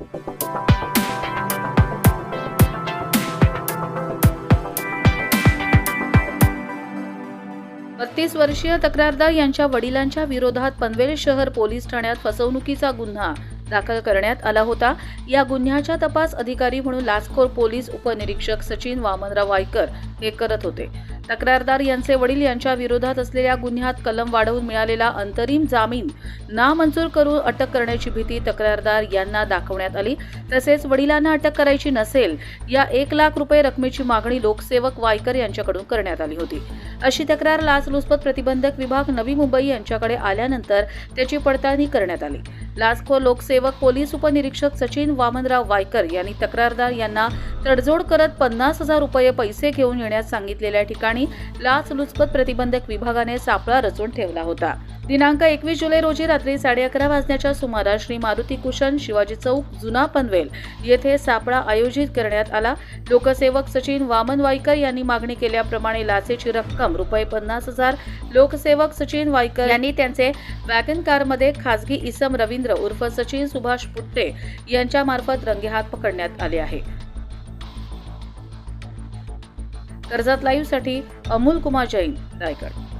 बत्तीस वर्षीय तक्रारदार यांच्या वडिलांच्या विरोधात पनवेल शहर पोलीस ठाण्यात फसवणुकीचा गुन्हा दाखल करण्यात आला होता. या गुन्ह्याचा तपास अधिकारी म्हणून लाचखोर पोलीस उपनिरीक्षक सचिन वामनराव वायकर हे करत होते. तक्रारदार यांचे वडील यांच्या विरोधात असलेल्या गुन्ह्यात कलम वाढवून मिळालेला अंतरिम जामीन नामंजूर करून अटक करण्याची भीती तक्रारदार यांना दाखवण्यात आली. तसेच वडिलांना अटक करायची नसेल या एक लाख रुपये रकमेची मागणी लोकसेवक वायकर यांच्याकडून करण्यात आली होती. अशी तक्रार लाचलुचपत प्रतिबंधक विभाग नवी मुंबई यांच्याकडे आल्यानंतर त्याची पडताळणी करण्यात आली. लाचखोर लोकसेवक पोलीस उपनिरीक्षक सचिन वामनराव वायकर यांनी तक्रारदार यांना तडजोड करत पन्नास हजार रुपये पैसे घेऊन येण्यास सांगितलेल्या ठिकाणी लाचलुचपत प्रतिबंधक विभागाने सापळा रचून ठेवला होता. दिनांक एकवीस जुलै रोजी रात्री साडे अकरा वाजण्याच्या सुमारास श्री मारुती कुशन शिवाजी चौक जुना पनवेल येथे सापळा आयोजित करण्यात आला. लोकसेवक सचिन वामन वायकर यांनी मागणी केल्याप्रमाणे लाचेची रक्कम रुपये पन्नास हजार. लोकसेवक सचिन वायकर यांनी त्यांचे वॅगन कारमध्ये खासगी इसम रवींद्र उर्फ सचिन सुभाष पुट्टे यांच्यामार्फत रंगेहात पकडण्यात आले आहे. कर्जात लाईव्हसाठी अमोल कुमार जैन रायगड.